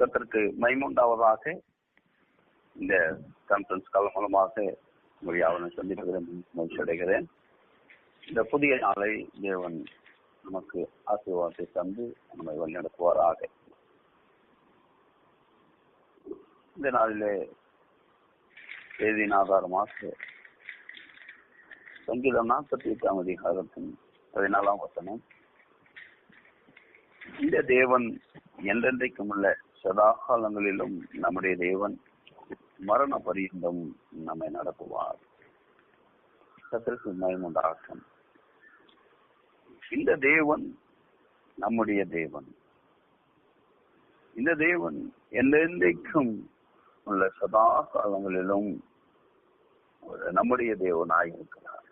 கத்திற்கு மைமுண்டாவதாக இந்த கான்பரன்ஸ் கால் மூலமாக மொழியாவனை சந்திக்கிறேன் மகிழ்ச்சி அடைகிறேன் இந்த புதிய நாளை தேவன் நமக்கு ஆசீர்வாதத்தை தந்து நம்மை வழிநடத்துவாராக. இந்த நாளிலே செய்தியின் ஆதாரமாக சங்கீதம் நாற்பத்தி எட்டாம் அதிகாரத்தின் பதினாலாம் வசனம். இந்த தேவன் என்றென்றைக்கும் உள்ள சதாகாலங்களிலும் நம்முடைய தேவன் மரண பரியந்தம் நம்மை நடத்துவார். கத்திற்கு மயமுண்டாகும் இந்த தேவன் நம்முடைய தேவன். இந்த தேவன் எந்தெந்தைக்கும் உள்ள சதா காலங்களிலும் நம்முடைய தேவனாய் இருக்கிறார்.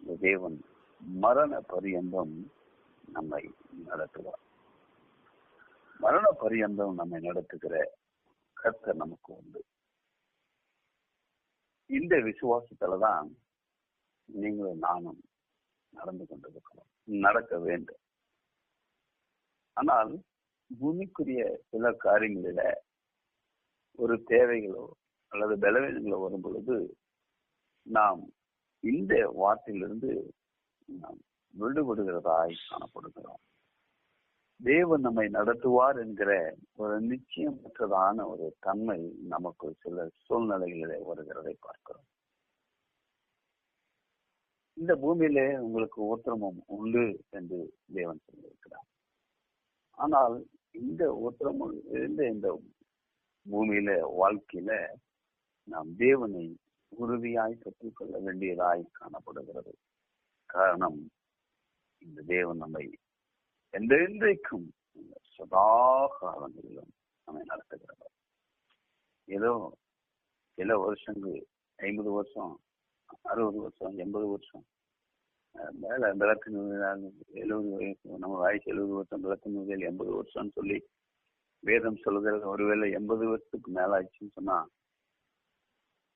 இந்த தேவன் மரண பரியந்தம் நம்மை நடத்துவார். மரண பரியந்தம் நம்மை நடத்துகிற கர்த்தர் நமக்கு உண்டு. இந்த விசுவாசத்துலதான் நீங்களும் நானும் நடந்து கொண்டிருக்கிறோம். நடக்க வேண்டும். ஆனால் பூமிக்குரிய சில காரியங்களில ஒரு தேவைகளோ அல்லது பலவீனங்களோ வரும் பொழுது நாம் இந்த வார்த்தையிலிருந்து நாம் விடுபடுகிறதாய் காணப்படுகிறோம். தேவன் நம்மை நடத்துவார் என்கிற ஒரு நிச்சயமற்றதான ஒரு தன்மை நமக்கு சில சூழ்நிலைகளிலே வருகிறதை பார்க்கிறோம். இந்த பூமியிலே உங்களுக்கு உத்திரமம் உண்டு என்று தேவன் சொல்லியிருக்கிறார். ஆனால் இந்த உத்திரமம் இருந்த இந்த பூமியில வாழ்க்கையில நாம் தேவனை உறுதியாய் கற்றுக்கொள்ள வேண்டியதாய் காணப்படுகிறது. காரணம் இந்த தேவன் நம்மை என்றென்றைக்கும் சதா காலங்களிலும் நம்மை நடத்துகிறவர். ஏதோ சில வருஷங்கள் ஐம்பது வருஷம் அறுபது வருஷம் எண்பது வருஷம். மேல விளக்கு எழுபது வயசு நம்ம வயசு எழுபது வருஷம் விளக்கு நூல்கள் எண்பது வருஷம்னு சொல்லி வேதம் சொல்லுதல் ஒருவேளை எண்பது வருஷத்துக்கு மேல ஆச்சுன்னு சொன்னா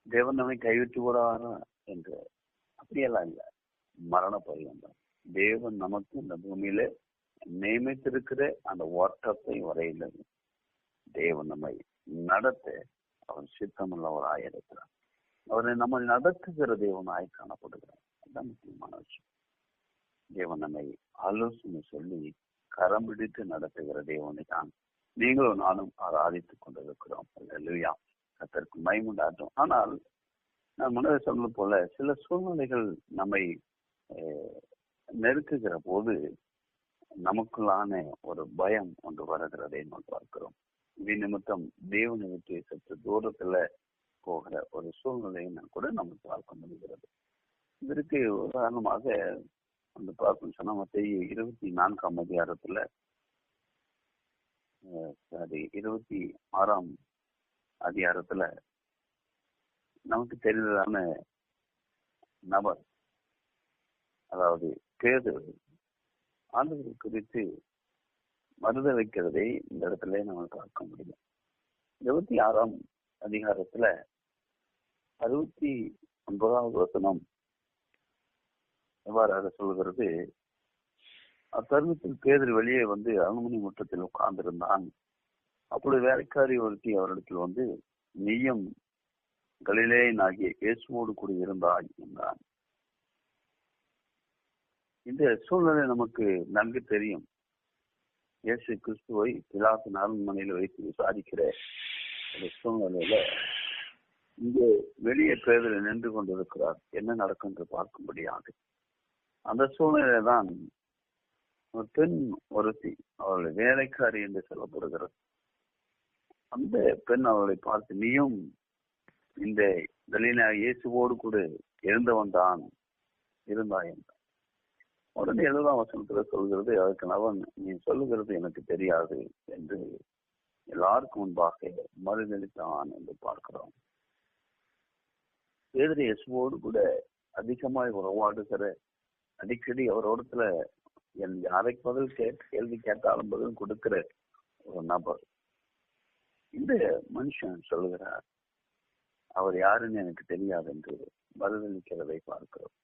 தேவன் நம்மை கைவிட்டு விடாரா என்று அப்படியெல்லாம் இல்லை. மரண பரியந்தம் தேவன் நமக்கு இந்த பூமியில நியமித்திருக்கிற அந்த ஓட்டத்தையும் வரையில தேவன் நம்மை நடத்த அவர் சித்தமுள்ளவராய் இருக்கிறார். அவரை நம்ம நடத்துகிற தேவனாய் காணப்படுகிறார். அதுதான் முக்கியமான விஷயம். தேவன் நம்மை ஆலோசனை சொல்லி கரம் பிடித்து நடத்துகிற தேவனை தான் நீங்களும் நானும் ஆராதித்துக் கொண்டிருக்கிறோம். இல்லையா அதற்கு மைமுண்டாட்டும் ஆனால் நான் முன்னே சொன்னது போல சில சூழ்நிலைகள் நம்மை நெருக்குகிற போது நமக்குள்ளான ஒரு பயம் ஒன்று வருகிறதை நாம் பார்க்கிறோம். இது நிமித்தம் தேவனை விட்டு சற்று தூரத்துல போகிற ஒரு சூழ்நிலையை கூட நம்ம பார்க்க முடிகிறது. இதற்கு உதாரணமாக வந்து பார்க்கணும் சொன்னா மத்திய இருபத்தி நான்காம் அதிகாரத்துல சாரி இருபத்தி ஆறாம் அதிகாரத்துல நமக்கு தெரிந்ததான நபர் அதாவது பேது ஆண்டுகள் குறித்து மருத வைக்கிறதை இந்த இடத்துல நம்ம பார்க்க முடியும். இருபத்தி ஆறாம் அதிகாரத்துல அறுபத்தி ஒன்பதாவது வசனம் எவ்வாறாக சொல்கிறது? அத்தருணத்தில் பேதர் வெளியே வந்து அனுமதி முற்றத்தில் உட்கார்ந்திருந்தான். அப்பொழுது வேலைக்காரி ஒருத்தி அவரிடத்தில் வந்து நீயும் கலிலேயன் ஆகிய இயேசுவோடு கூட இருந்தாய் என்றான். இந்த சூழ்நிலை நமக்கு நன்கு தெரியும். இயேசு கிறிஸ்துவை பிலாத்து அரண்மனையில் வைத்து விசாரிக்கிற சூழ்நிலையில இங்கே வெளியே பேரில் நின்று கொண்டிருக்கிறார். என்ன நடக்கும் என்று பார்க்கும்படியாக. அந்த சூழ்நிலை தான் ஒரு பெண் ஒருத்தி அவளுடைய வேலைக்காரி என்று சொல்லப்படுகிறது. அந்த பெண் அவளை பார்த்து நீயும் இந்த கலீனா இயேசுவோடு கூட இருந்தவன் தான் இருந்தாய் என்றார். உடனே எழுதாம் வசனத்துல சொல்கிறது அதுக்கு நவன் நீ சொல்லுகிறது எனக்கு தெரியாது என்று எல்லாருக்கும் முன்பாக மறுதளித்தான் என்று பார்க்கிறோம். பேதரி இயேசுவோடு கூட அதிகமாய் உறவாடுகிற அடிக்கடி அவரோடத்துல என் யாரை பதில் கேட்டு கேள்வி கேட்டாலும் பதில் கொடுக்கிற ஒரு நபர். இந்த மனுஷன் சொல்லுகிறார் அவர் யாருன்னு எனக்கு தெரியாது என்று பதிலளிக்கிறதை பார்க்கிறோம்.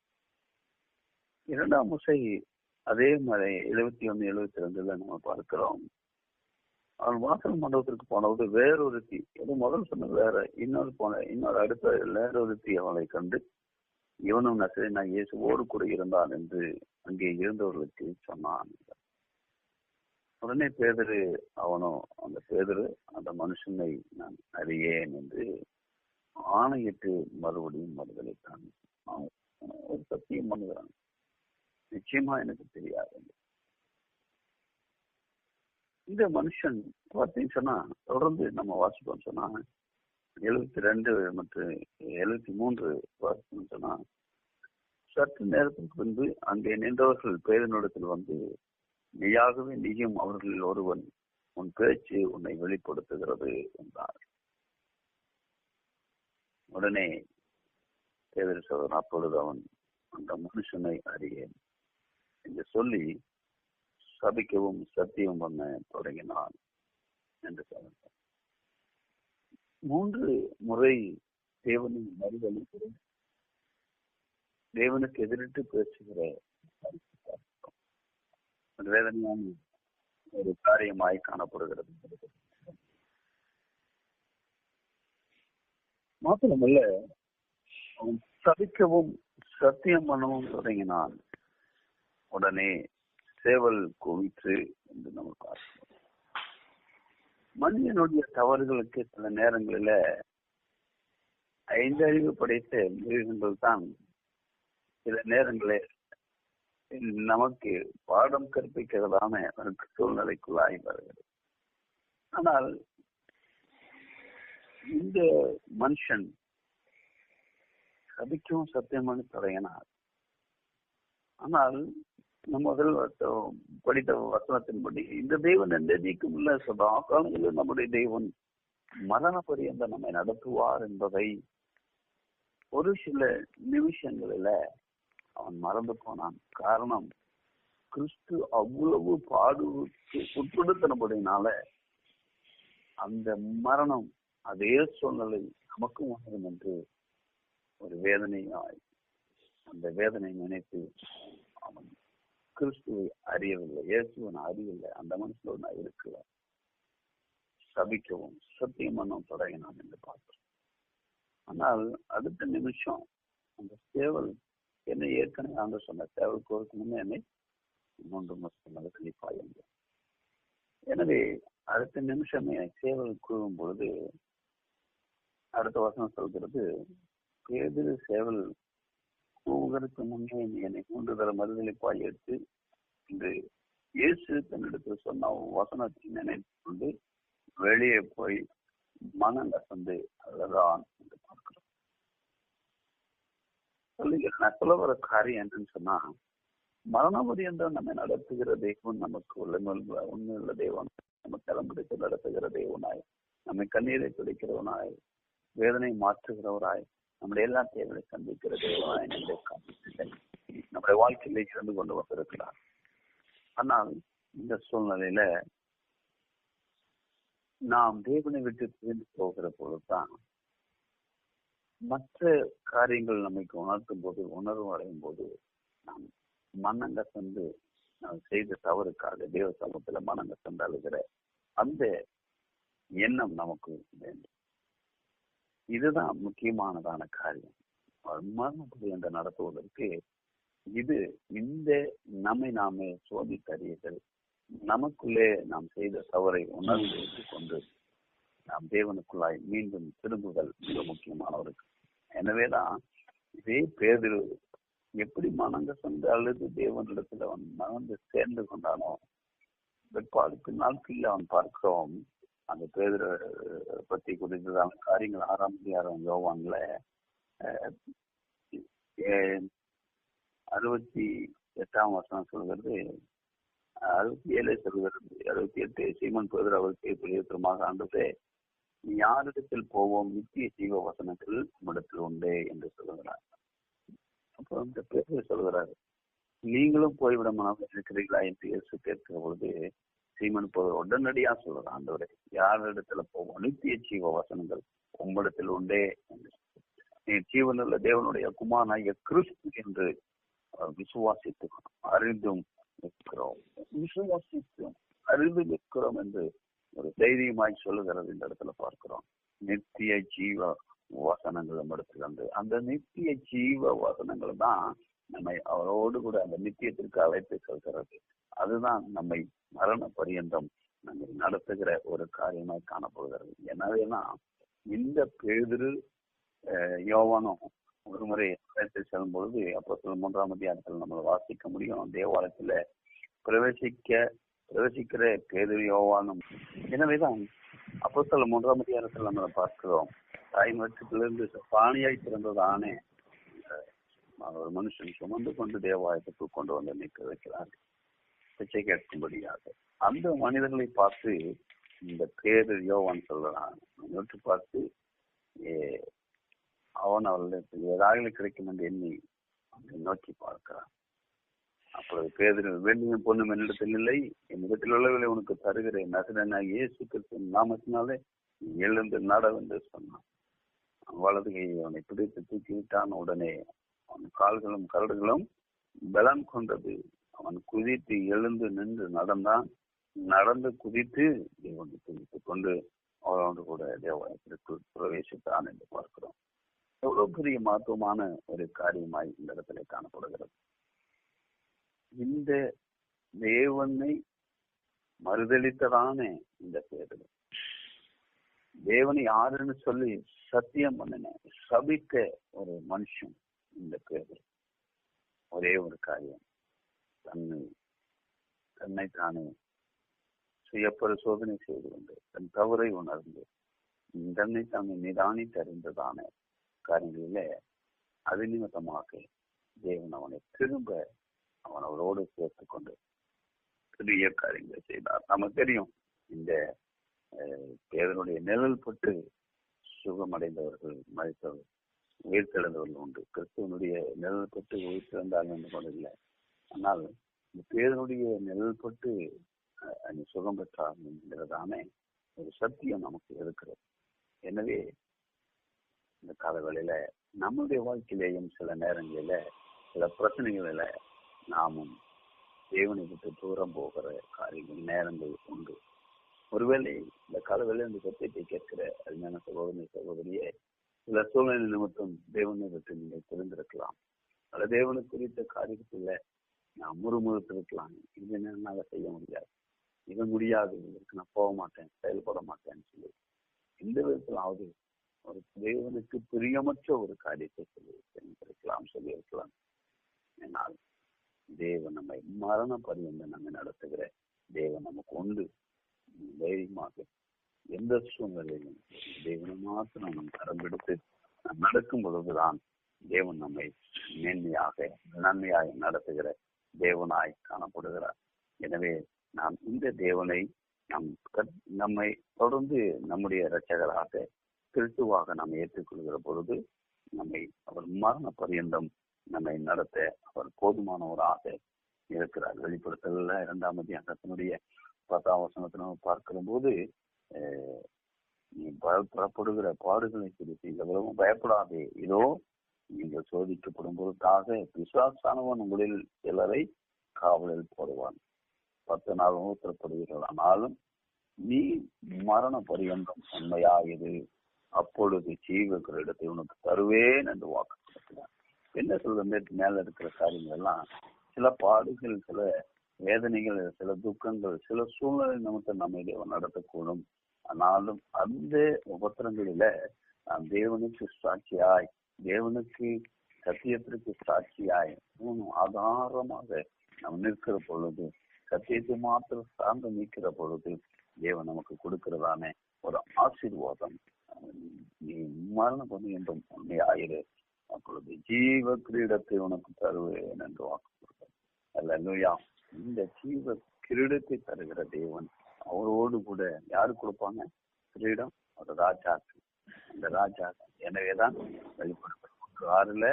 இரண்டாம் முசை அதே மாதிரி எழுபத்தி ஒன்னு எழுபத்தி ரெண்டுல நம்ம பார்க்கிறோம். அவன் வாசல் மண்டபத்திற்கு போனபோது வேறொருத்தி ஏதோ முதல் சொன்ன வேற இன்னொரு போன இன்னொரு அடுத்த வேறொருத்தி அவளை கண்டு இவனும் நசரேனா இயேசுவோடு கூட இருந்தான் என்று அங்கே இருந்தவர்களுக்கு சொன்னான். உடனே பேதரு அவனும் அந்த பேதரு அந்த மனுஷனை நான் அறியேன் என்று ஆணையிட்டு மறுபடியும் மறுதளித்தான் அவன் ஒரு சத்தியம் பண்ணுகிறான். நிச்சயமா எனக்கு தெரியாது. இந்த மனுஷன் பார்த்தீங்கன்னு சொன்னா தொடர்ந்து நம்ம வாசிப்போம் சொன்னா எழுபத்தி ரெண்டு மற்றும் எழுபத்தி மூன்று வாசிப்போம் சொன்னா சற்று நேரத்துக்கு பின்பு அங்கே நின்றவர்கள் பேரனிடத்தில் வந்து நீயாகவே நீயும் அவர்களில் ஒருவன் உன் பேச்சு உன்னை வெளிப்படுத்துகிறது என்றார். உடனே பேதர் அப்பொழுது அவன் அந்த மனுஷனை அறியேன். என்று சொல்லி சபிக்கவும் சத்தியம் பண்ண தொடங்கினான் என்று சொன்னார் மூன்று முறை தேவனின் மறுதளிக்கிற தேவனுக்கு எதிரிட்டு பேசுகிற வேதனையான ஒரு காரியமாய் காணப்படுகிறது. மாத்திரமல்ல அவன் சபிக்கவும் சத்தியம் பண்ணவும் தொடங்கினான். உடனே சேவல் குவித்து என்று நம்ம பார்க்கிறோம். மனிதனுடைய தவறுகளுக்கு சில நேரங்களில ஐந்தறிவு படைத்த மிருகங்கள் தான் சில நேரங்களில் நமக்கு பாடம் கற்பிக்கிறதான சூழ்நிலைக்குள்ளாகி வருகிறது. ஆனால் இந்த மனுஷன் சபிக்கவும் சத்தியமான தொடங்கினார் ஆனால் முதல் படித்த வசனத்தின்படி இந்த தெய்வன் எந்த நீக்கும் இல்ல சதா காலங்களில் நம்முடைய தெய்வன் மரண பரியந்த நம்மை நடத்துவார் என்பதை ஒரு சில நிமிஷங்களில அவன் மறந்து போனான். காரணம் கிறிஸ்து அவ்வளவு பாடுக்கு உட்படுத்தினபடினால அந்த மரணம் அதே சூழ்நிலை நமக்கும் வரும் என்று ஒரு வேதனையாய் அந்த வேதனை நினைத்து அவன் கிறிஸ்துவை அறியவில்லை இயேசுவன் அறியவில்லை. அந்த மனசுல நான் இருக்கல சபிக்கவும். சத்தியம் தொடங்கினான் என்று பார்த்தோம் ஆனால் அடுத்த நிமிஷம் அந்த சேவல் என்னை ஏற்கனவே ஆண்டு சொன்ன சேவல் கோருக்கணும்னு என்னை மூன்று மாசம் கழிப்பாய் என்று எனவே அடுத்த நிமிஷமே சேவல் கூறும் பொழுது அடுத்த வசனம் சொல்கிறது பேதிரு சேவல் கூவுகிறதுக்கு முன்னே என்னை மூன்று தர மறுதளிப்பாய் எடுத்து என்று இயேசு தன்னிடத்தில் சொன்ன வசனத்தை நினைத்து கொண்டு வெளியே போய் மனம் கசந்து அழுதான் என்று பார்க்கிறோம். சொல்லுகிறேன் சொல்ல வர காரியம் என்னன்னு சொன்னா மரண பரியந்தம் நம்ம நடத்துகிற தெய்வம் நமக்கு உள்ள உண்மையுள்ள தெய்வம் நம்ம கிளம்பிடித்து நடத்துகிற தெய்வனாய் நம்மை கண்ணீரை துடைக்கிறவனாய் வேதனை மாற்றுகிறவராய் நம்முடைய எல்லா தேவையை சந்திக்கிற தேவனாய் நம்முடைய வாழ்க்கையில இருந்து கொண்டு வந்திருக்கிறார். ஆனால் இந்த சூழ்நிலையில நாம் தேவனை விட்டு பிரிந்து போகிற பொழுதுதான் மற்ற காரியங்கள் நமக்கு உணர்த்தும் போது உணர்வு அடையும் போது நாம் மனங்க சென்று நாம் செய்த தவறுக்காக தேவ சமூகத்துல மனங்க சென்று அழுகிற அந்த எண்ணம் நமக்கு வேண்டும். இதுதான் முக்கியமானதான காரியம். மரணப்படி என்று நடத்துவதற்கு இது இந்த நம்மை நாமே சோதித்தறியர்கள் நமக்குள்ளே நாம் செய்த தவறை உணர்ந்து கொண்டு நாம் தேவனுக்குள்ளாய் மீண்டும் திரும்புதல் மிக முக்கியமானவருக்கு. எனவேதான் இதே பேதிரு எப்படி மனங்க சென்று அழுது தேவனிடத்தில் அவன் மணந்து சேர்ந்து கொண்டானோ பிற்பாடு நாட்களில் அவன் பார்க்கிறோம். அந்த பேதரை பத்தி குறித்ததான காரியங்கள் ஆறாம் அதிகாரம் யோவான்ல அறுபத்தி எட்டாம் வருஷம் சொல்கிறது அறுபத்தி ஏழு சொல்கிறது அறுபத்தி எட்டு சீமன் பேதர் அவருக்கு பிரியத்திரமாக ஆண்டதே யாரிடத்தில் போவோம்? நித்திய ஜீவ வசனத்தில் நம்மிடத்தில் உண்டு என்று சொல்லுகிறார். அப்போ இந்த பேர் சொல்கிறார் நீங்களும் போய்விட மனம் இருக்கிறீர்களா என்று இயேசு கேட்கிற பொழுது சீமன் போது உடனடியா சொல்றான் ஆண்டவரே யார் இடத்துல போவோம் நித்திய ஜீவ வசனங்கள் உங்களிடத்தில் உண்டே. என்று. நீ ஜீவனுள்ள தேவனுடைய குமாரனாகிய கிறிஸ்து என்று விசுவாசித்து அறிந்தும் நிற்கிறோம். விசுவாசித்தும் அறிந்து நிற்கிறோம் என்று ஒரு தைரியமாய் சொல்லுகிறது இந்த இடத்துல பார்க்கிறோம். நித்திய ஜீவ வசனங்கள் நம்ம இடத்துல அந்த நித்திய ஜீவ வசனங்கள் தான் நம்மை அவரோடு கூட அந்த நித்தியத்திற்கு அழைத்து செல்கிறது. அதுதான் நம்மை மரண பரியந்தம் நம்மை நடத்துகிற ஒரு காரியமாய் காணப்படுகிறது. எனவேதான் இந்த பேதிரு யோவானும் ஒரு முறை அழைத்து செல்லும் பொழுது அப்போ சில மூன்றாம் அதிகாரத்தில் நம்ம வாசிக்க முடியும். தேவாலயத்துல பிரவேசிக்க பிரவேசிக்கிற பேதிரு யோவானும். எனவேதான் அப்போ சில மூன்றாம் அதிகாரத்தில் நம்ம பார்க்கிறோம். தாய் மட்டத்திலிருந்து பாணியாய் பிறந்ததானே. ஒரு மனுஷன் சுமந்து கொண்டு தேவாலயத்துக்கு கொண்டு வந்து நிற்க வைக்கிறார்கள் பிச்சை கேட்கும்படியாக அந்த மனிதர்களை பார்த்து இந்த பேரு யோவான் சொல்றான். நோட்டு பார்த்து அவன் அவர்களுக்கு ஏதாவது கிடைக்கும் என்று எண்ணி நோக்கி பார்க்கிறான். அப்பொழுது பேதர் வேண்டியும் பொண்ணும் என்னிடத்தில் இல்லை. என்னிடத்தில் உள்ளவர்களை உனக்கு தருகிறேன். நகரனா இயேசு கிறிஸ்தன் நாமத்தினாலே எழுந்து நடவென்று சொன்னான். வலது கையை அவனை பிடித்து தூக்கி விட்டான் உடனே அவன் கால்களும் கரடுகளும் பலம் கொண்டது. அவன் குதித்து எழுந்து நின்று நடந்தான். நடந்து குதித்து தேவனை குதித்துக் கொண்டு அவனோடு கூட தேவாலயத்திற்கு பிரவேசித்தான் என்று பார்க்கிறோம். எவ்வளவு பெரிய மகத்துவமான ஒரு காரியமாய் இந்த இடத்துல காணப்படுகிறது. இந்த தேவனை மறுதளித்ததான இந்த பேரில். தேவனை யாருன்னு சொல்லி சத்தியம் பண்ணின சபிக்க ஒரு மனுஷன் இந்த பேரில். ஒரே ஒரு காரியம். தன்னை தன்னை தானே சுய பரிசோதனை செய்து கொண்டு தன் தவறை உணர்ந்து தன்னை தானே நிதானித்து அறிந்ததான காரியங்களிலே அது நிமித்தமாக தேவன் அவனை திரும்ப அவன் அவரோடு சேர்த்து கொண்டு பெரிய காரியங்களை செய்தார். நமக்கு தெரியும் இந்த தேவனுடைய நிழல் பட்டு சுகமடைந்தவர்கள் மறைத்தவர்கள் உயிர்த்தெழுந்தவர்கள் உண்டு. கிறிஸ்துவனுடைய நிழல் பட்டு உயிர்த்தெழுந்தார்கள் என்று கூட இல்லை. ஆனால் இந்த பேதனுடைய நிழல் பட்டு சுகம் பெற்றார் என்கிறதான ஒரு சத்தியம் நமக்கு இருக்கிறது. எனவே இந்த காலங்களில நம்முடைய வாழ்க்கையிலேயும் சில நேரங்களில சில பிரச்சனைகளில நாமும் தேவனை விட்டு தூரம் போகிற காரியங்கள் நேரங்கள் உண்டு. ஒருவேளை இந்த காலவேளை இந்த சத்தியத்தை கேட்கிற அருமையான சகோதரி சகோதரியே சில சூழ்நிலை நிமித்தம் தேவனை விட்டு நீங்கள் தெரிந்திருக்கலாம். பல தேவனுக்கு குறித்த காரியத்துல நான் முறுமுறுத்திருக்கலாம் இது என்னால செய்ய முடியாது. இது முடியாது. இதற்கு நான் போக மாட்டேன் செயல்பட மாட்டேன்னு சொல்லி. எந்த விதத்திலாவது ஒரு தேவனுக்கு பிரியமற்ற ஒரு காரியத்தை சொல்லி சொல்லியிருக்கலாம். என்னால் தேவன் நம்மை மரண பரியந்த நம்ம நடத்துகிற தேவன் நமக்கு உண்டு. தைரியமாக எந்த சூழ்நிலையிலும் தேவனை மாத்திரம் நம் கரம் எடுத்து நடக்கும் பொழுதுதான் தேவன் நம்மை மேன்மையாக நன்மையாக நடத்துகிற தேவனாய் காணப்படுகிறார். எனவே நாம் இந்த தேவனை நம் நம்மை தொடர்ந்து நம்முடைய இரட்சகராக கிறிஸ்துவாக நாம் ஏற்றுக்கொள்கிற பொழுது நம்மை அவர் மரண பரியந்தம் நம்மை நடத்த அவர் போதுமானவராக இருக்கிறார். வெளிப்படுத்தல இரண்டாம் அதிகாரத்தினுடைய பத்தாம் வசனத்தை நம்ம பார்க்கிற போது நீ புறப்படுகிற பாடுகளை குறித்து எவ்வளவும் பயப்படாதே. இதோ நீங்கள் சோதிக்கப்படும் பொருட்டாக விசுவாசானவன் உங்களில் சிலரை காவலில் போடுவான். பத்து நாள் மூத்தப்படுவீர்கள் ஆனாலும் நீ மரண பரியந்தம் உண்மையாகிது அப்பொழுது ஜீவக்கிற இடத்தை உனக்கு தருவேன் என்று வாக்கு கொடுக்கிறார் என்ன சொல்றது மேல இருக்கிற காரியங்கள் எல்லாம் சில பாடுகள் சில வேதனைகள் சில துக்கங்கள் சில சூழ்நிலை நிமித்தம் நம்ம இதை நடத்தக்கூடும். ஆனாலும் அந்த உபத்திரங்களில நாம் தேவனுக்கு சாட்சியாய் தேவனுக்கு சத்தியத்திற்கு சாட்சியாய் ஆதாரமாக நாம் நிற்கிற பொழுது சத்தியத்தை மாத்திரம் சார்ந்து நிற்கிற பொழுது தேவன் நமக்கு கொடுக்கிறதான ஒரு ஆசீர்வாதம். நீ மரணம் பண்ணி என்றும் உண்மையாயிரு அப்பொழுது ஜீவ கிரீடத்தை உனக்கு தருவேன் என்று வாக்கு கொடுத்தார் இந்த ஜீவ கிரீடத்தை தருகிற தேவன் அவரோடு கூட யாரு கொடுப்பாங்க? கிரீடம். ஒரு ராஜாக்கு அந்த ராஜா எனவேதான் வெளிப்படப்பட்ட ஆறுல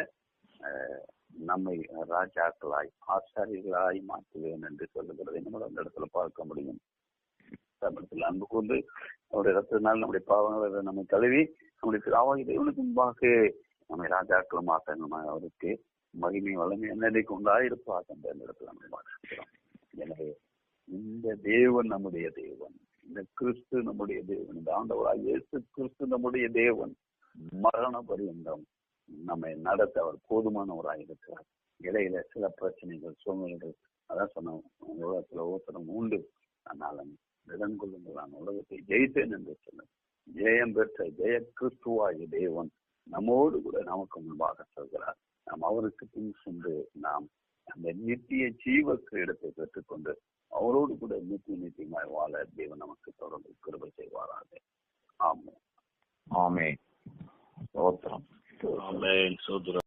நம்மை ராஜாக்களாய் ஆச்சாரியர்களாய் மாற்றுவேன் என்று சொல்லுகிறதை நம்ம அந்த இடத்துல பார்க்க முடியும். சமயத்தில் அன்பு கொண்டு அவருடைய ரத்தத்தினால் நம்முடைய பாவங்களை நம்மை கழுவி நம்முடைய பிதாவாகி தேவனுக்கு முன்பாக நம்மை ராஜாக்களும் நம்ம அவருக்கு மகிமை வளமை என்னைக்கு உண்டாயிருப்பாக அந்த இடத்துல நம்ம பார்க்கிறோம். எனவே இந்த தேவன் நம்முடைய தேவன். இந்த கிறிஸ்து நம்முடைய தேவன். இந்த ஆண்டவராக இயேசு கிறிஸ்து நம்முடைய தேவன். மரண பரியந்தம் நம்மை நடத்த அவர் போதுமானவராக இருக்கிறார். இடையில சில பிரச்சனைகள் சூழ்நிலைகள் அதான் சொன்னோம் உலகத்துல ஒருத்தரம் உண்டு. ஆனாலும் திடன் கொள்ளுங்கள் நான் உலகத்தை ஜெயித்தேன் என்று சொன்னேன் ஜெயம் பெற்ற ஜெய கிறிஸ்துவாய தேவன் நம்மோடு கூட நமக்கு முன்பாக சொல்கிறார். நாம் அவருக்கு பின் சென்று நாம் அந்த நித்திய ஜீவ இடத்தை பெற்றுக்கொண்டு அவரோடு கூட நித்திய நித்தியமாய் வாழ தேவன் நமக்கு தொடர்ந்து கிருபை செய்வாராக. ஆமாம் ஆமே Então, tá. Amém, Senhor